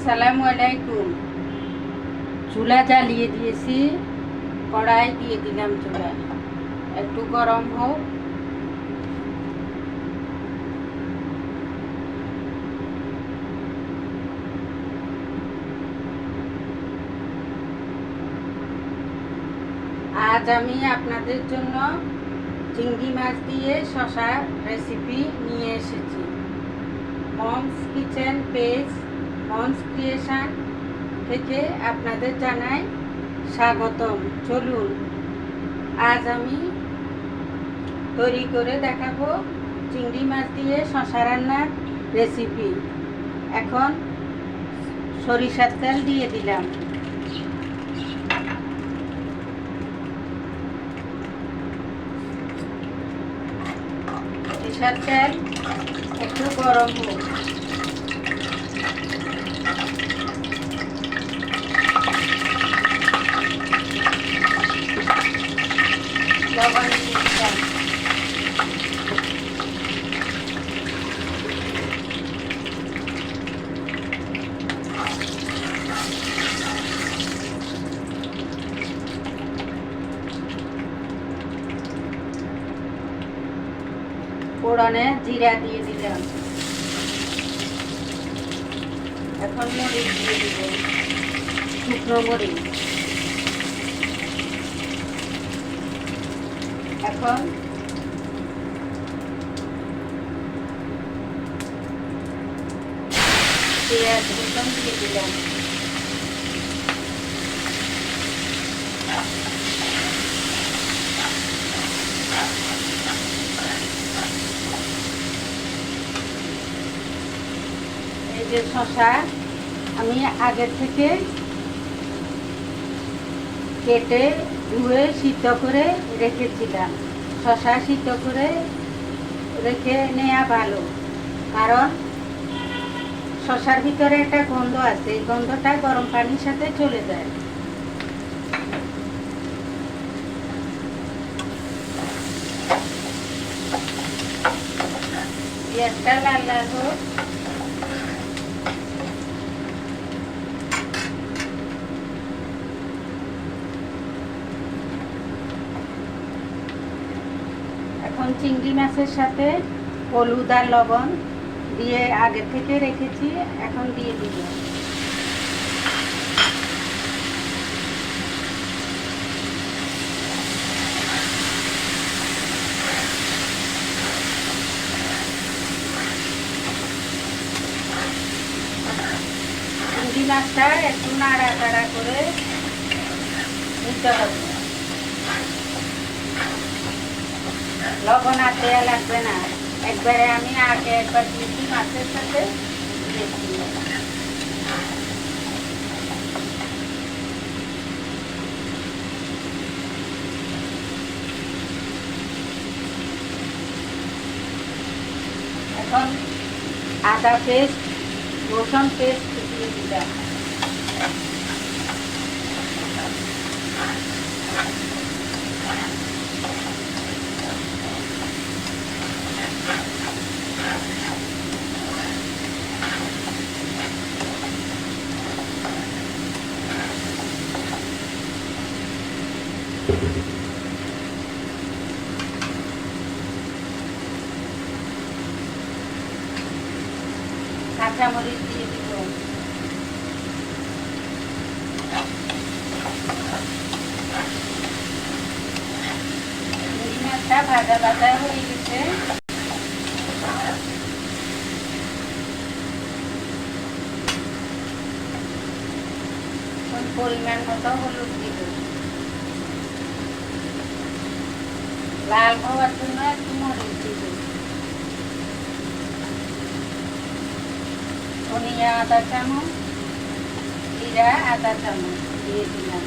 আসসালামু আলাইকুম। চুলা জ্বালিয়ে দিয়েছি, কড়াই দিয়ে দিলাম চুলা। একটু গরম হোক। আজ আমি আপনাদের জন্য চিংড়ি মাছ দিয়ে শশা রেসিপি নিয়ে এসেছি। Mom's kitchen page mom's creation থেকে আপনাদের জানাই স্বাগতম। চলুন, আজ আমি তৈরি করে দেখাবো চিংড়ি মাছ দিয়ে শশা রান্নার রেসিপি এখন সরিষার তেল দিয়ে দিলাম। সরিষার তেল একটু গরম হোক লবণ দিয়ে দিলাম ফোড়নে জিরা দিয়ে দিলাম। এখন মরিচ দিয়ে দিব। শুকনো মরিচ। এখন পেঁয়াজ রসুন দিয়ে দিলাম। যে শশা, আমি আগে থেকে কেটে, ধুয়ে, সিদ্ধ করে রেখেছিলাম। শশা সিদ্ধ করে রেখে নেওয়া ভালো, কারণ শশার ভিতরে একটা গন্ধ আছে, এই গন্ধটা গরম পানির সাথে চলে যায়। পেঁয়াজটা লাল লাল হোক। এখন চিংড়ি মাছের সাথে হলুদ আর লবণ দিয়ে আগে থেকে রেখেছি, এখন দিয়ে দিব। চিংড়ি মাছটা একটু নাড়া টাড়া করে নিতে হবে। লবণ আর লাগবে না। একবারে আমি আগে একবার দিয়েছি মাছের সাথে। এখন আদা পেস্ট রসুন পেস্ট দিয়ে দিলাম। কাঁচামরিচ দিয়ে দিব। ভাজা ভাজা হয়ে গেছে। পরিমাণ মতো হলুদ দিব। লাল হওয়ার জন্য একটু মরিচ দিব। ধনিয়া আধা চামচ জিরা আধা চামচ দিয়ে দিলাম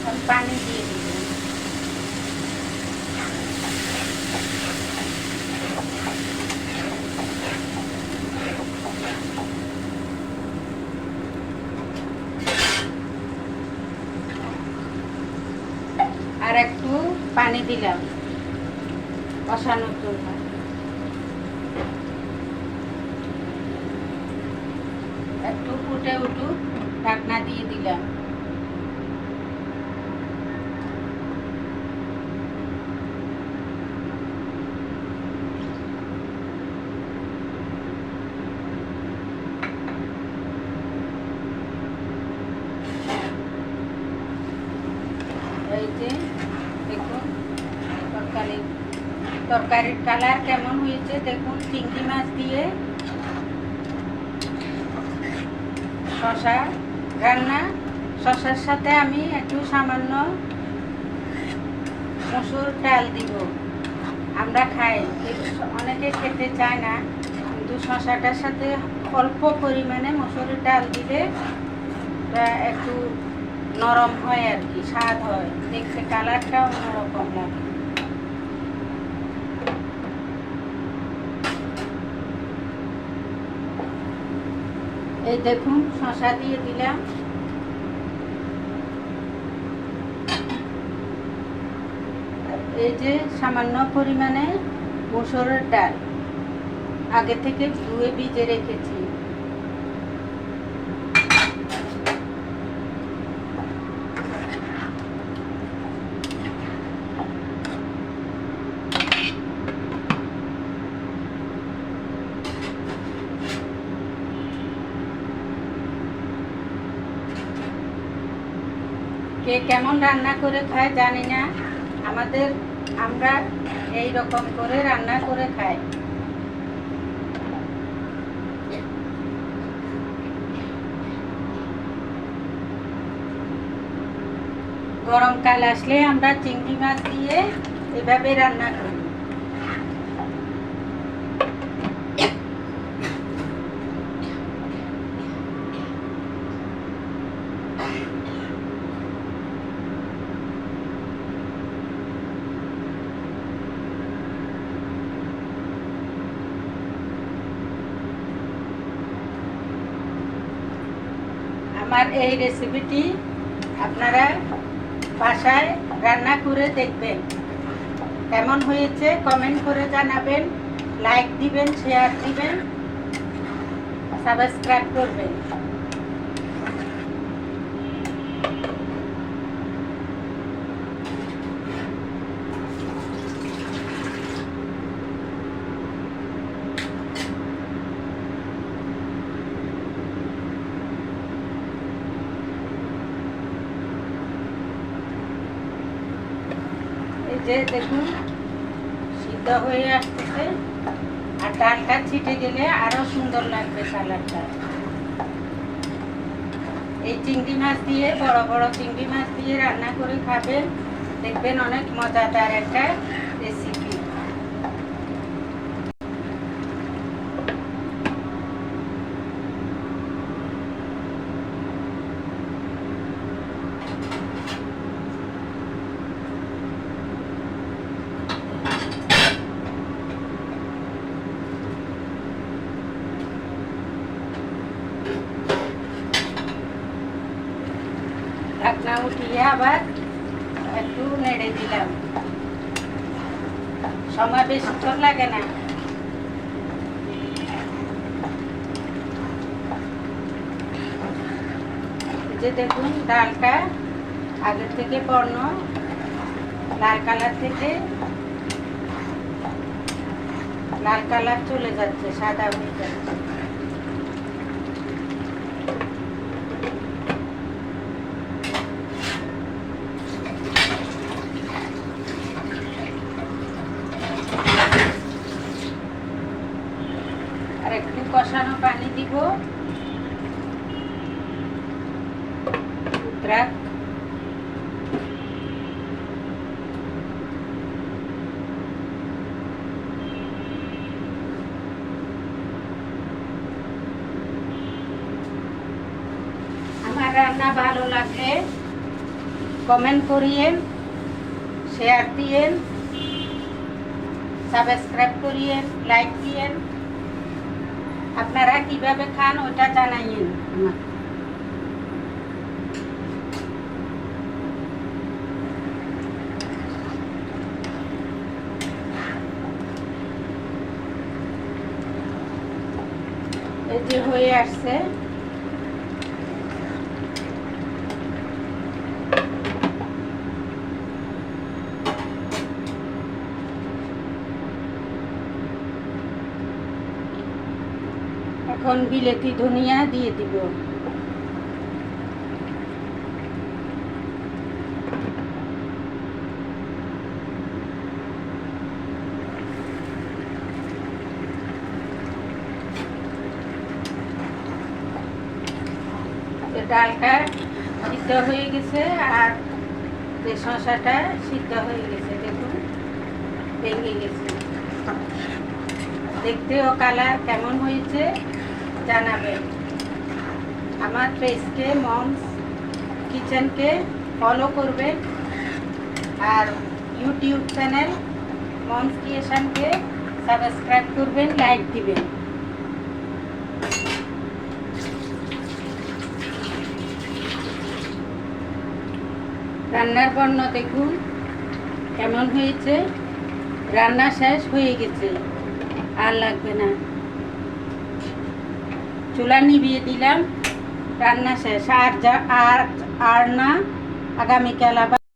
এখন পানি দিয়ে দিলাম একটু পানি দিলাম। কষানোর জন্য একটু ফুটে উঠুক ঢাকনা দিয়ে দিলাম। যে দেখুন, তরকারি, তরকারির কালার কেমন হয়েছে? দেখুন, চিংড়ি মাছ দিয়ে শশা, রান্না। শশার সাথে আমি একটু সামান্য মসুর ডাল দিব। আমরা খাই অনেকে খেতে চায় না। কিন্তু শশাটার সাথে অল্প পরিমাণে মসুরের ডাল দিলে একটু নরম হয় আর কি, স্বাদ হয়। দেখতে কালারটা অন্যরকম লাগে। এই দেখুন শশা দিয়ে দিলাম। এই যে সামান্য পরিমাণে মুসুরের ডাল, আগে থেকে ধুয়ে ভিজে রেখেছি। কে কেমন রান্না করে খায় জানি না। আমাদের আমরা এই রকম করে রান্না করে খাই। গরমকাল আসলে আমরা চিংড়ি মাছ দিয়ে এভাবে রান্না করি। আমার এই রেসিপিটি আপনারা বাসায় রান্না করে দেখবেন। কেমন হয়েছে কমেন্ট করে জানাবেন লাইক দিবেন শেয়ার দিবেন সাবস্ক্রাইব করবেন। যে দেখুন, সিদ্ধ হয়ে আসতেছে। আর ডালটা ছিটে গেলে আরও সুন্দর লাগবে সালাডটা এই চিংড়ি মাছ দিয়ে, বড় বড় চিংড়ি মাছ দিয়ে রান্না করে খাবেন। দেখবেন অনেক মজাদার একটা রেসিপি ঢাকনা উঠিয়ে আবার একটু নেড়ে দিলাম। সময় বেশিক্ষণ লাগে না। যে দেখুন, ডালটা আগের থেকে বর্ণ, লাল কালার থেকে লাল কালার চলে যাচ্ছে, সাদা হয়ে যাচ্ছে। আর একটু কষানো পানি দিব। আমার রান্না ভালো লাগলে কমেন্ট করিয়েন শেয়ার দিয়েন সাবস্ক্রাইব করিয়েন লাইক দিয়েন। আপনারা কীভাবে খান ওটা জানাইয়েন আমাকে যে হয়ে আসছে। এখন বিলেতি ধনিয়া দিয়ে দিব? ডালটা সিদ্ধ হয়ে গেছে আর যে শশাটা সিদ্ধ হয়ে গেছে, দেখুন, ভেঙে গেছে। দেখতেও কালার কেমন হয়েছে? জানাবেন আমার পেজকে মমস কিচেনকে ফলো করবেন আর ইউটিউব চ্যানেল মমস ক্রিয়েশনকে সাবস্ক্রাইব করবেন লাইক দিবেন। রান্নার বর্ণ দেখুন, কেমন হয়েছে? রান্না শেষ হয়ে গেছে, আর লাগবে না। চুলা নিভিয়ে দিলাম। রান্না শেষ। আর যা আর আর না আগামীকাল আবার